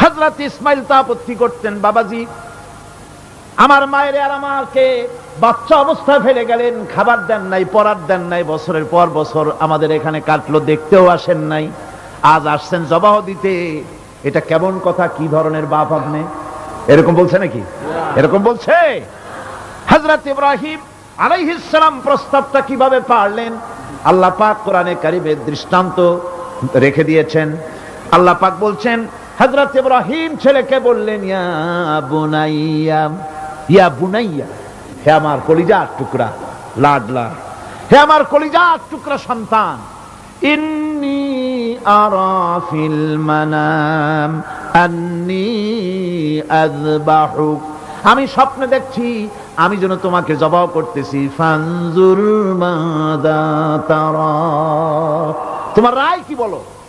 হজরত ইসমাইল তা আপত্তি করতেন, বাবাজি। আমার মায়ের আর আমাকে বাচ্চা অবস্থায় ফেলে গেলেন, খাবার দেন নাই পড়ার দেন নাই, বছরের পর বছর আমাদের এখানে কাটলো, দেখতেও আসেন নাই। আজ আসছেন জবাহ দিতে। এটা কেমন কথা, কি ধরনের বাপ আপনি? এরকম বলছে নাকি? এরকম বলছে? হজরত ইব্রাহিম আলাইহিসসালাম প্রস্তাবটা কীভাবে পারলেন? আল্লাহ পাক কোরআনে কারিমের দৃষ্টান্ত রেখে দিয়েছেন। আল্লাহ পাক বলছেন হজরত ইব্রাহিম ছেলেকে বললেন, ইয়া বুনাইয়া ইয়া বুনাইয়া, হে আমার কলিজার টুকরা, লাডলা, হে আমার কলিজার টুকরা সন্তান, ইন্নি আরা ফিল মানাম, আন্নি আযবাহুক। আমি স্বপ্নে দেখছি, আমি যেন তোমাকে জবাব করতেছি, ফানজুর মাদা তারা। তোমার রায় কি বলো?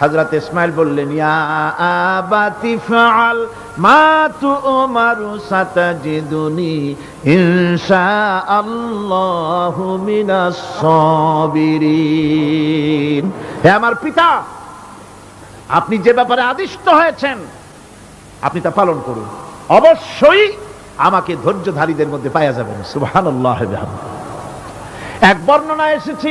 হযরত ইসমাইল বললেন ফাআল, মা ইনশাআল্লাহু মিনাস সাবিরিন। হে আমার পিতা, আপনি যে ব্যাপারে আদিষ্ট হয়েছেন, আপনি তা পালন করুন। অবশ্যই আমাকে ধৈর্যধারীদের মধ্যে পাওয়া যাবেন সুবহানাল্লাহ এক বর্ণনা এসেছি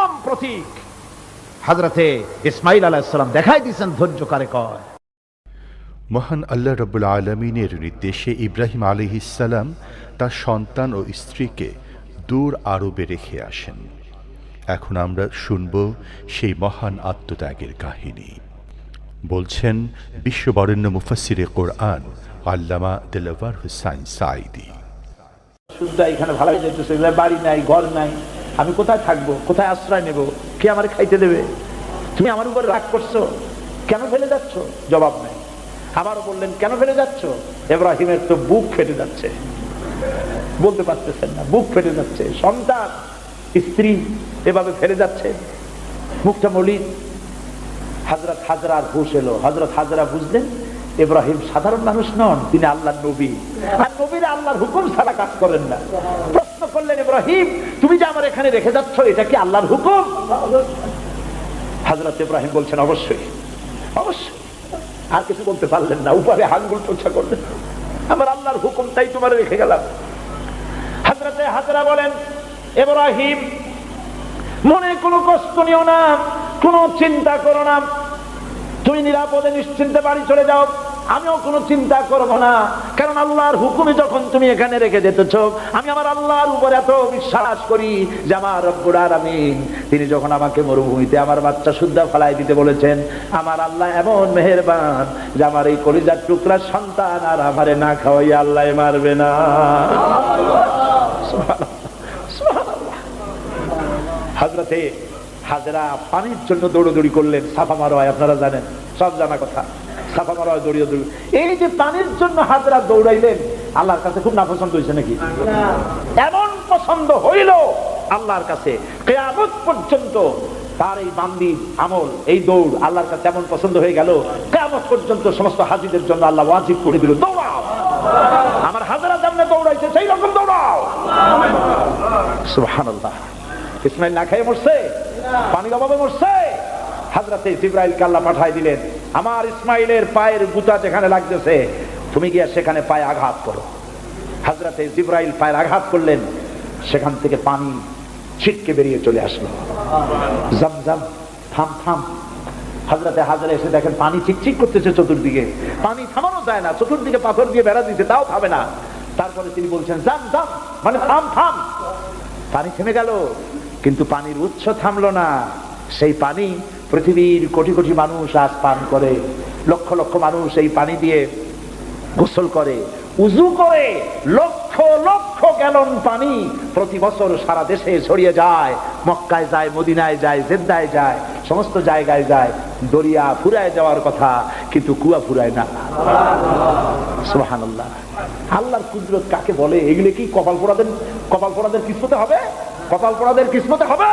প্রতীক। হাজরতে ইসমাইল আলাহিসাল্লাম দেখাই দিয়েছেন ধৈর্য কারে কয়। মহান আল্লাহ রব্বুল আলমিনের নির্দেশে ইব্রাহিম আলিহিসাল্লাম তার সন্তান ও স্ত্রীকে দূর আরবে রেখে আসেন। এখন আমরা শুনব সেই মহান আত্মত্যাগের কাহিনী। বলছেন বিশ্ববরেণ্য মুফাসিরে কোরআন আল্লামা দেলাওয়ার হুসাইন সাইদি শুদ্ধ এখানে ভালো যেতেছে বাড়ি নাই ঘর নাই। আমি কোথায় থাকব? কোথায় আশ্রয় নেব? কে আমার খাইতে দেবে? তুমি আমার উপর রাগ করছ? কেন ফেলে যাচ্ছ? জবাব নেই। আবারও বললেন, কেন ফেলে যাচ্ছ? এব্রাহিমের তো বুক ফেটে যাচ্ছে। বলতে পারতেছেন না, বুক ফেটে যাচ্ছে। সন্তান, স্ত্রী এভাবে ফেলে যাচ্ছে। মুখটা মলিন। হাজরত হাজরার হুশ এলো। হজরত হাজরা বুঝলেন ইব্রাহিম সাধারণ মানুষ নন, তিনি আল্লাহর নবী। আর নবীরা আল্লাহর হুকুম ছাড়া কাজ করেন না। প্রশ্ন করলেন, ইব্রাহিম, তুমি যে আমার এখানে রেখে যাচ্ছ, এটা কি আল্লাহর হুকুম? হাজরত ইব্রাহিম বলছেন, অবশ্যই অবশ্যই। আর কিছু বলতে পারলেন না, উপরে হাঙ্গুল টোছা করলেন। আমার আল্লাহর হুকুম, তাই তোমার রেখে গেলাম। হাজরতে হাজরা বলেন, ইব্রাহিম, মনে কোনো কষ্ট নিও না, কোনো চিন্তা করো না। তুমি নিরাপদে নিশ্চিন্তে বাড়ি চলে যাও। আমিও কোনো চিন্তা করব না। কারণ আল্লাহর হুকুমে যখন তুমি এখানে রেখে যেতেছ, আমি আমার আল্লাহর উপর এত বিশ্বাস করি যে আমার রব্বুর আলামিন, তিনি যখন আমাকে মরুভূমিতে আমার বাচ্চা শুদ্ধা ফলাই দিতে বলেছেন, আমার আল্লাহ এমন মেহেরবান যে আমার এই কলিজার টুকরা সন্তান আর আমারে না খাওয়াই আল্লাহ মারবে না। হাজরাতে হাজরা পানির জন্য দৌড়দৌড়ি করলেন, সাফা মারোয় আপনারা জানেন, সব জানা কথা। দৌড়িয়ে দৌড়ি এই যে পানির জন্য হাজরা দৌড়াইলেন, আল্লাহর কাছে খুব নাপছন্দ হয়েছে নাকি? এমন পছন্দ হইল আল্লাহর কাছে, কেয়ামত পর্যন্ত তার এই বান্দির আমল, এই দৌড় আল্লাহর কাছে এমন পছন্দ হয়ে গেল, কেয়ামত পর্যন্ত সমস্ত হাজিদের জন্য আল্লাহ ওয়াজিব করে দিল, দৌড়াও। আমার হাজারা যেমন দৌড়াইছে, সেই রকম দৌড়াও। সুবহানাল্লাহ। ইসমাইল না খেয়ে মরছে? পানির অভাবে মরছে? হাজরাতে জিব্রাইল কাল্লা পাঠাই দিলেন। আমার ইসমাইলের পায়ের গুতা যেখানে লাগতেছে তুমি গিয়া সেখানে পায়ে আঘাত করো। হাজরাতে জিব্রাইল পায়ের আঘাত করলেন সেখান থেকে পানি ছিটকে বেরিয়ে চলে আসলো। জাম জাম থাম থাম। হাজরাতে হাজারে এসে দেখেন পানি চিকচিক করতেছে চতুর্দিকে। পানি থামানো যায় না চতুর্দিকে পাথর দিয়ে বেড়া দিতে তাও থামে না। তারপরে তিনি বলছেন জাম জাম মানে থাম থাম। পানি থেমে গেল কিন্তু পানির উৎস থামলো না। সেই পানি পৃথিবীর কোটি কোটি মানুষ আজ পান করে, লক্ষ লক্ষ মানুষ এই পানি দিয়ে গোসল করে। উজু করে লক্ষ লক্ষ গ্যালন পানি প্রতি বছর সারা দেশে ছড়িয়ে যায়। মক্কায় যায়, মদিনায় যায়, জেদ্দায় যায়, সমস্ত জায়গায় যায়। দরিয়া ফুরায় যাওয়ার কথা, কিন্তু কুয়া ফুরায় না। সুবহানাল্লাহ। আল্লাহর কুদরত কাকে বলে? এগুলো কি কপাল পোড়াদের কপাল পোড়াদের কিসমতে হবে? কপাল পোড়াদের কিসমতে হবে?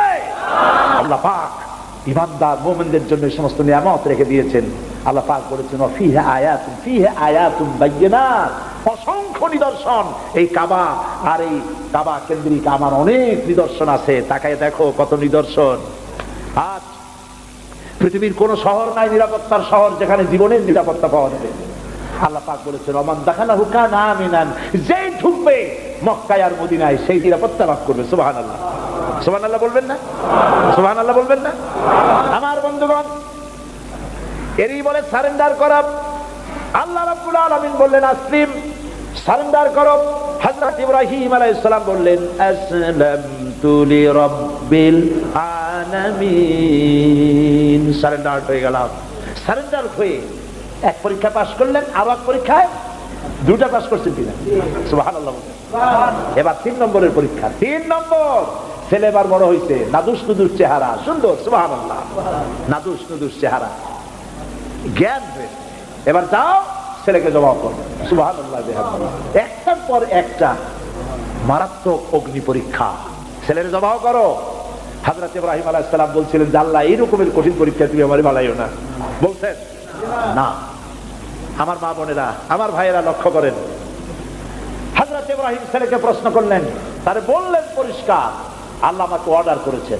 আল্লাহ পাক ইমানদার মোমেনদের জন্য সমস্ত নিয়ামত রেখে দিয়েছেন। আল্লাহ পাক বলেছেন ফিহে আয়াতুন ফিহে আয়াতুন বাইয়িনাত। অসংখ্য নিদর্শন এই কাবা আর এই কাবা কেন্দ্রিক আমার অনেক নিদর্শন আছে। তাকায় দেখো কত নিদর্শন। আজ পৃথিবীর কোন শহর নাই নিরাপত্তার শহর যেখানে জীবনের নিরাপত্তা পাওয়া যাবে। আল্লাহ পাক বলেছেন অমান দেখানা হুকা না আমিনান, যেই ঢুকবে মক্কায় আর মদিনায় সেই নিরাপত্তা লাভ করবে। সুবাহান আল্লাহ সুবাহান আল্লাহ বলবেন না? সুবাহান আল্লাহ বলবেন না? আমার বন্ধুগণ, এরই বলে সারেন্ডার করা। আল্লাহ রাব্বুল আলামিন বললেন, আসলিম, সারেন্ডার করো। হযরত ইব্রাহিম আলাইহিস বললেন, আসলামতু লিরাব্বিল আলামিন। সারেন্ডার হয়ে গেলাম। সারেন্ডার হয়ে এক পরীক্ষা পাশ করলেন, আরও এক পরীক্ষায় দুটা পাশ করছেন কিনা? সুবহানাল্লাহ। এবার তিন নম্বরের পরীক্ষা। তিন নম্বর ছেলে এবার বড় হয়েছে নাদুস নুদুর চেহারা, সুন্দর, সুবহানাল্লাহ। নাদুস নুদুস চেহারা। জ্ঞান এবার যাও, ছেলেকে জবাব করো সুবহানাল্লাহ বিহামদিহি। একটার পর একটা মারাত্মক অগ্নি পরীক্ষা। ছেলের জবাব করো। হাজরত ইব্রাহিম আলাইহিস সালাম বলছিলেন আল্লাহ এই রকমের কঠিন পরীক্ষা তুমি আমার বালাইও না। বলছেন, না। আমার মা বোনেরা, আমার ভাইয়েরা লক্ষ্য করেন। হাজরত ইব্রাহিম ছেলেকে প্রশ্ন করলেন, তারে বললেন পরিষ্কার আল্লাহ আমাকে অর্ডার করেছেন।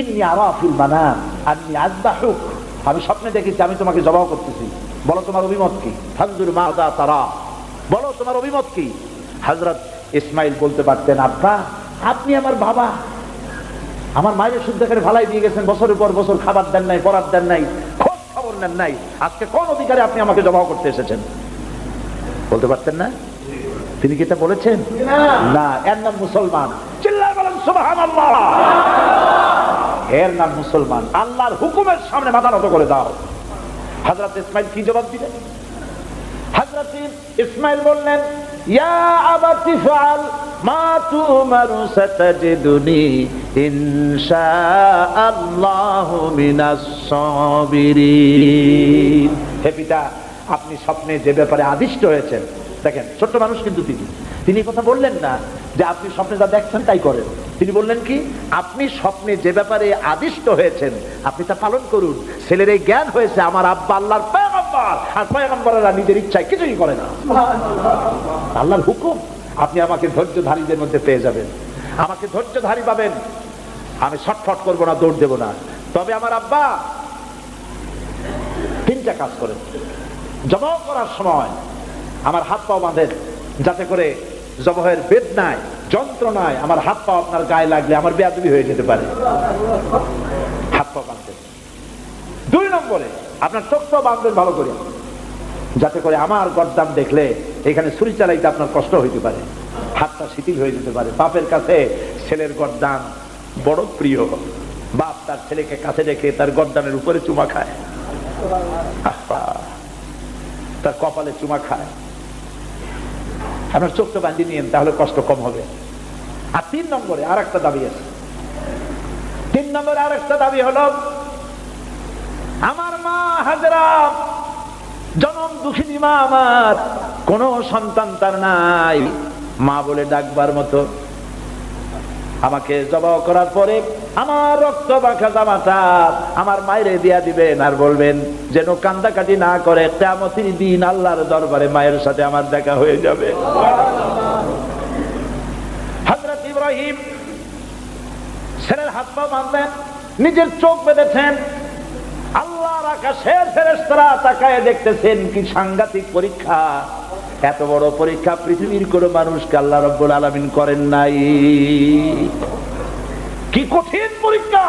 ইন্নি আরাফিল মানাম আন্নি আযবাহুক। আমি স্বপ্নে দেখেছি আমি তোমাকে জবাব করতেছি। বলো তোমার অভিমত কি? ফানজুর মাদা তারা। বলো তোমার অভিমত কি? হযরত ইসমাইল বলতে পারতেন আব্বা আপনি আমার বাবা। আমার মায়ের শুদ্ধ করে ভালাই দিয়ে গেছেন বছরের পর বছর খাবার দেন নাই পড়ার দেন নাই খোঁজ খবর নেন নাই। আজকে কোন অধিকারে আপনি আমাকে জবাব করতে এসেছেন? বলতে পারতেন না? তিনি কি এটা বলেছেন? না এর নাম মুসলমান। এর নাম মুসলমান। আল্লাহর হুকুমের সামনে মাথা নত করে দাও। হযরত ইসমাইল কি জবাব দিলেন? হযরত ইসমাইল বললেন, ইয়া মিনাস আপনি স্বপ্নে যে ব্যাপারে আদিষ্ট হয়েছেন দেখেন, ছোট্ট মানুষ কিন্তু তিনি। তিনি কথা বললেন না যে আপনি স্বপ্নে যা দেখছেন তাই করেন। তিনি বললেন কি, আপনি স্বপ্নে যে ব্যাপারে আদিষ্ট হয়েছেন, আপনি তা পালন করুন। ছেলের এই জ্ঞান হয়েছে আমার আব্বা আল্লাহর পয়গম্বর। আর পয়গম্বরেরা নিজের ইচ্ছায় কিছুই করে না। আল্লাহর হুকুম, আপনি আমাকে ধৈর্যধারীদের মধ্যে পেয়ে যাবেন। আমাকে ধৈর্যধারী পাবেন। আমি ছটফট করব না, দৌড় দেবো না। তবে আমার আব্বা তিনটা কাজ করেন। জমা করার সময় আমার হাত পা বাঁধেন। যাতে করে জবহের বেদনায়, যন্ত্রণায় আমার হাত পা আপনার গায়ে লাগলে আমার বেয়াদবি হয়ে যেতে পারে। হাত পা বাঁধবেন দুই নম্বরে, আপনার চোখটাও বাঁধবেন ভালো করে। যাতে করে আমার গরদাম দেখলে এখানে ছুরি চালাইতে আপনার কষ্ট হইতে পারে। হাতটা শিথিল হয়ে যেতে পারে। বাপের কাছে ছেলের গরদান বড় প্রিয়। বাপ তার ছেলেকে কাছে রেখে তার গরদানের উপরে চুমা খায়। তার কপালে চুমা খায়। আপনার চোখটা বাঁধিয়ে নিয়েন, তাহলে কষ্ট কম হবে। আর তিন নম্বরে আর একটা দাবি আছে। তিন নম্বরে আর একটা দাবি হলো, আমার মা হাজরা, জনম দুঃখিনী মা আমার, কোন সন্তান তার নাই। মা বলে ডাকবার মতো। আমাকে জবাব করার পরে আমার রক্ত বাঁকা জামাটা আমার মায়ের দিয়া দিবেন আর বলবেন, যেন কান্দাকাটি না করে কেমতির দিন আল্লাহর দরবারে মায়ের সাথে আমার দেখা হয়ে যাবে। হজরত ইব্রাহিম ছেলের হাত পা বাঁধলেন, নিজের চোখ বেঁধেছেন। আল্লাহর আকাশের ফেরেশতারা তাকায় দেখতেছেন কি সাংঘাতিক পরীক্ষা। এত বড় পরীক্ষা পৃথিবীর কোন মানুষকে আল্লাহ রব্বুল আলামিন করেন নাই। কি কঠিন পরীক্ষা?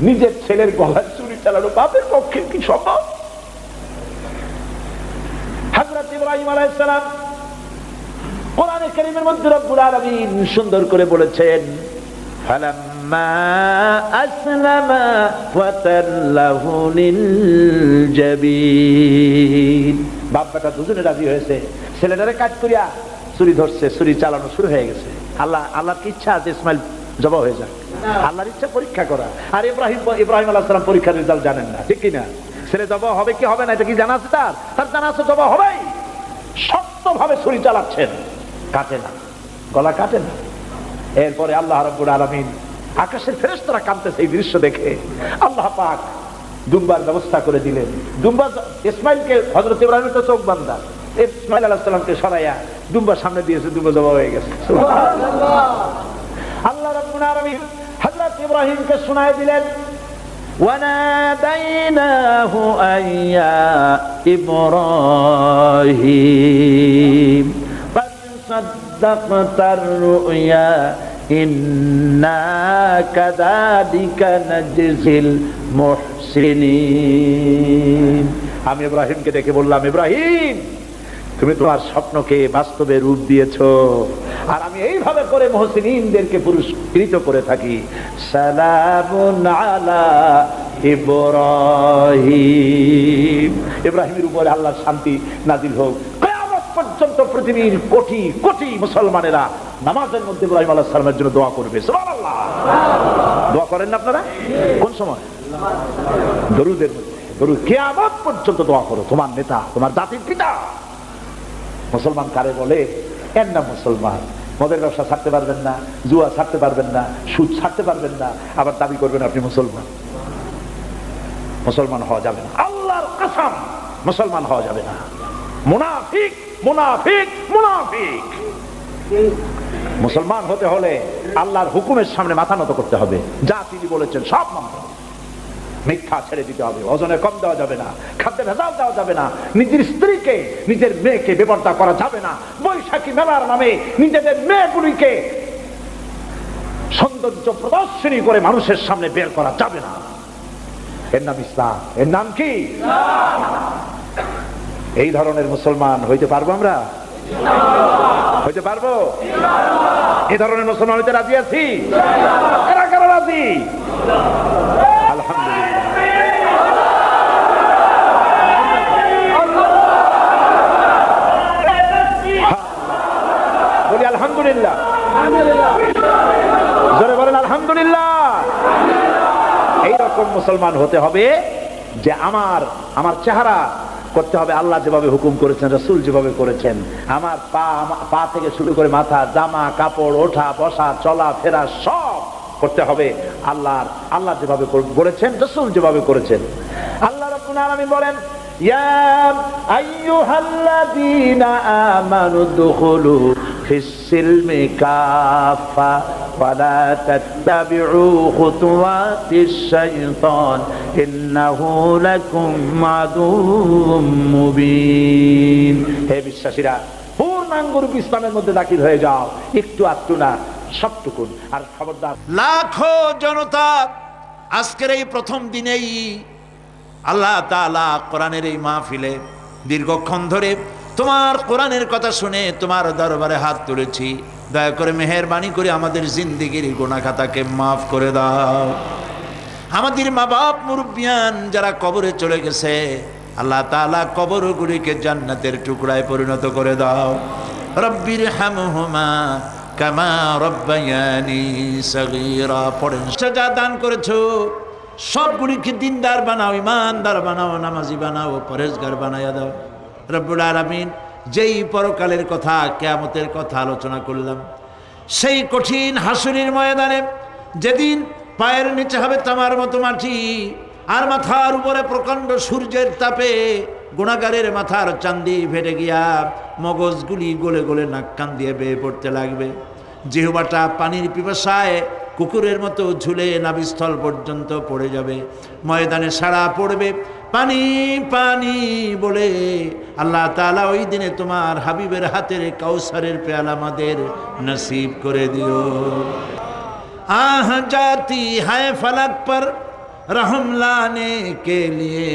নিজের ছেলের গলায় চুরি চালানো বাপের পক্ষে কি সম্ভব? আলামিন সুন্দর করে বলেছেন দুজনে রাজি হয়েছে। ছেলেটারে কাজ করিয়া চুরি ধরছে, চুরি চালানো শুরু হয়ে গেছে। আল্লাহ, আল্লাহর কি ইচ্ছা আছে ইসমাইল জবা হয়ে যাক আল্লাহর ইচ্ছা পরীক্ষা করা। আর ইব্রাহিম ইব্রাহিম আলাহ সালাম পরীক্ষার রেজাল্ট জানেন না। ঠিক কিনা? ছেলে জবা হবে কি হবে না, এটা কি জানা আছে তার? তার জানা আছে জবা হবেই। শক্ত ভাবে ছুরি চালাচ্ছেন। কাটে না। গলা কাটে না। এরপরে আল্লাহ রব্বুল আলমিন আকাশের ফেরেশতারা কাঁদতেছে এই দৃশ্য দেখে। আল্লাহ পাক দুম্বার ব্যবস্থা করে দিলেন। দুম্বা ইসমাইলকে হজরত ইব্রাহিম তো চোখ বান্দা ইসমাইল আলাহ সাল্লামকে সরাইয়া দুম্বার সামনে দিয়েছে দুম্বা জবা হয়ে গেছে। আল্লাহ রব্বুল আলমিন হজরত ইব্রাহিমকে শোনায় দিলেন وناديناه أن يا إبراهيم قد صدقت الرؤيا إنا كذلك نجزي المحسنين আমি ইব্রাহিমকে ডেকে বললাম ইব্রাহিম তুমি তোমার স্বপ্নকে বাস্তবে রূপ দিয়েছ। আর আমি এইভাবে করে মহসিনদেরকে পুরস্কৃত করে থাকি। ইব্রাহিমের উপরে আল্লাহর শান্তি নাজিল হোক। পর্যন্ত পৃথিবীর কোটি কোটি মুসলমানেরা নামাজের মধ্যে ইব্রাহিম আলাহ সালামের জন্য দোয়া করবে। দোয়া করেন না আপনারা? কোন সময়? দরুদের মধ্যে। দরুদ, কিয়ামত পর্যন্ত দোয়া করো। তোমার নেতা, তোমার জাতির পিতা। মুসলমান কারে বলে? এর নাম মুসলমান। মদের ব্যবসা ছাড়তে পারবেন না, জুয়া ছাড়তে পারবেন না, সুদ ছাড়তে পারবেন না, আবার দাবি করবেন আপনি মুসলমান। মুসলমান হওয়া যাবে না। আল্লাহর কসম, মুসলমান হওয়া যাবে না। মুনাফিক মুনাফিক মুনাফিক। মুসলমান হতে হলে আল্লাহর হুকুমের সামনে মাথা নত করতে হবে। যা তিনি বলেছেন সব মানতে হবে। মিথ্যা ছেড়ে দিতে হবে। ওজনে কম দেওয়া যাবে না খাদ্যে ভেজাল দেওয়া যাবে না, নিজের স্ত্রীকে, নিজের মেয়েকে বেপর্দা করা যাবে না। বৈশাখী মেলার নামে নিজেদের মেয়েগুলিকে সৌন্দর্য প্রদর্শনী করে মানুষের সামনে বের করা যাবে না। এর নাম ইসলাম। এর নাম কি? এই ধরনের মুসলমান হইতে পারব আমরা? হইতে পারব? এই ধরনের মুসলমান হইতে রাজি আছি? কারা কারা রাজি? আলহামদুলিল্লাহ বলি আলহামদুলিল্লাহ রকম মুসলমান হতে হবে যে আমার আমার চেহারা করতে হবে। আল্লাহ যেভাবে হুকুম করেছেন, রসুল যেভাবে করেছেন। আমার পা পা থেকে শুরু করে মাথা, জামা, কাপড়, ওঠা, বসা, চলা, ফেরা সব করতে হবে। আল্লাহর, আল্লাহ যেভাবে করেছেন, রসুল যেভাবে করেছেন। আল্লাহ রব্বুল আলামিন বলেন দুখুলু ফিস-সিলমি কাফা ওয়ালা তাত্তাবিউ খুতুওয়াতিশ শাইতান ইন্নাহু লাকুম আদুউম মুবিন হে বিশ্বাসীরা পূর্ণাঙ্গ রূপ ইসলামের মধ্যে দাখিল হয়ে যাও। একটু আধটু না, সবটুকুন। আর খবরদার লাখো জনতা আজকের এই প্রথম দিনেই আল্লাহ তাআলা কোরআনের এই মাহফিলে দীর্ঘক্ষণ ধরে তোমার কোরআনের কথা শুনে তোমার দরবারে হাত তুলেছি। দয়া করে মেহেরবানি করে আমাদের জিন্দিগির গুণাখাতাকে মাফ করে দাও। আমাদের মা বাপ মুরব্বিয়ান যারা কবরে চলে গেছে, আল্লাহ তাআলা কবরগুলিকে জান্নাতের টুকরায় পরিণত করে দাও। রব্বির হামহুমা কামা রব্বায়ানি সগীরা। পড়েন সাজা দান করেছ, সবগুলিকে দিনদার বানাও, ইমানদার বানাও, নামাজি বানাও পরেশগার বানাইয়া দাও। রব্বুল আলামিন যেই পরকালের কথা, কেয়ামতের কথা আলোচনা করলাম, সেই কঠিন হাসুরির ময়দানে যেদিন পায়ের নিচে হবে তামার মতো মাটি, আর মাথার উপরে প্রকাণ্ড সূর্যের তাপে গুণাগারের মাথার চান্দি ফেটে গিয়া মগজগুলি গলে গলে নাক কান দিয়ে বেয়ে পড়তে লাগবে। জিহবাটা পানির পিপাসায় কুকুরের মতো ঝুলে নাবিস্থল পর্যন্ত পড়ে যাবে। ময়দানে সারা পড়বে পানি পানি বলে আল্লাহ তাআলা ওই দিনে তোমার হাবিবের হাতের কাউসারের পেয়ালা আমাদের নসিব করে দিও आह जाती है फलक पर रहम लाने के लिए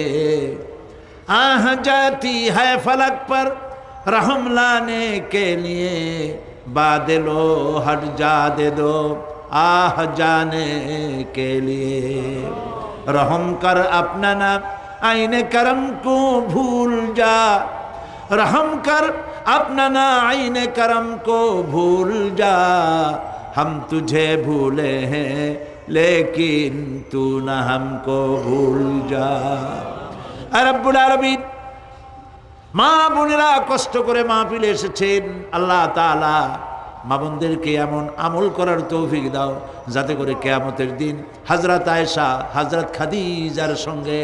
आह जाती है फलक पर रहम लाने के लिए बादलो हट जा दे दो आह जाने के लिए रहम कर अपना ना आईने करम को भूल जा रहम कर अपना ना आईने करम को भूल जा हम तुझे भूले हैं लेकिन तू न हमको भूल जा রব্বুল আলামিন মা বোনেরা কষ্ট করে মাহফিলে এসেছেন আল্লাহ তাআলা মা বোনদেরকে এমন আমল করার তৌফিক দাও যাতে করে কেয়ামতের দিন হাজরাত আয়েশা হাজরাত খাদিজার সঙ্গে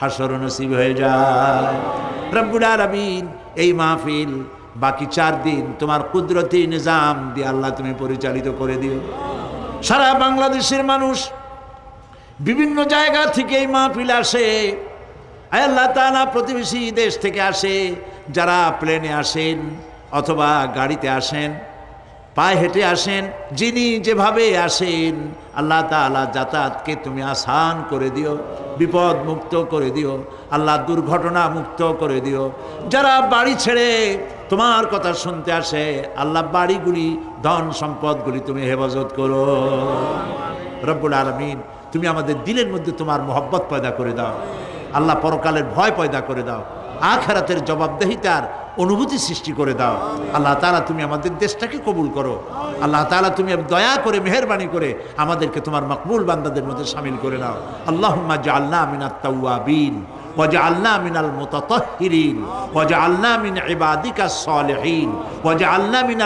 হাসর নসিব হয়ে যায়। রব্বুল আলামিন, এই মাহফিল বাকি চার দিন তোমার কুদরতি নিজাম দিয়ে আল্লাহ তুমি পরিচালিত করে দিও। সারা বাংলাদেশের মানুষ বিভিন্ন জায়গা থেকে এই মাহফিল আসে। আল্লাহ তাআলা প্রতিবেশী দেশ থেকে আসে, যারা প্লেনে আসেন অথবা গাড়িতে আসেন। পায়ে হেঁটে আসেন, যিনি যেভাবে আসেন, আল্লাহ তাআলা যাতায়াতকে তুমি আসান করে দিও বিপদ মুক্ত করে দিও, আল্লাহ দুর্ঘটনা মুক্ত করে দিও। যারা বাড়ি ছেড়ে তোমার কথা শুনতে আসে, আল্লাহ বাড়িগুলি, ধন সম্পদগুলি তুমি হেফাজত করো। রব্বুল আলমিন, তুমি আমাদের দিলের মধ্যে তোমার মোহব্বত পয়দা করে দাও। আল্লাহ পরকালের ভয় পয়দা করে দাও। আখেরাতের জবাবদেহিতার অনুভূতি সৃষ্টি করে দাও আল্লাহ তাআলা তুমি আমাদের দেশটাকে কবুল করো আল্লাহ তাআলা তুমি দয়া করে মেহরবানি করে আমাদেরকে তোমার মকবুল বান্দাদের মধ্যে সামিল করে নাও আল্লাহুম্মা জাআলনা মিনাত তাওয়াবিন وجعلنا من المتطهرين وجعلنا من عبادك الصالحين وجعلنا من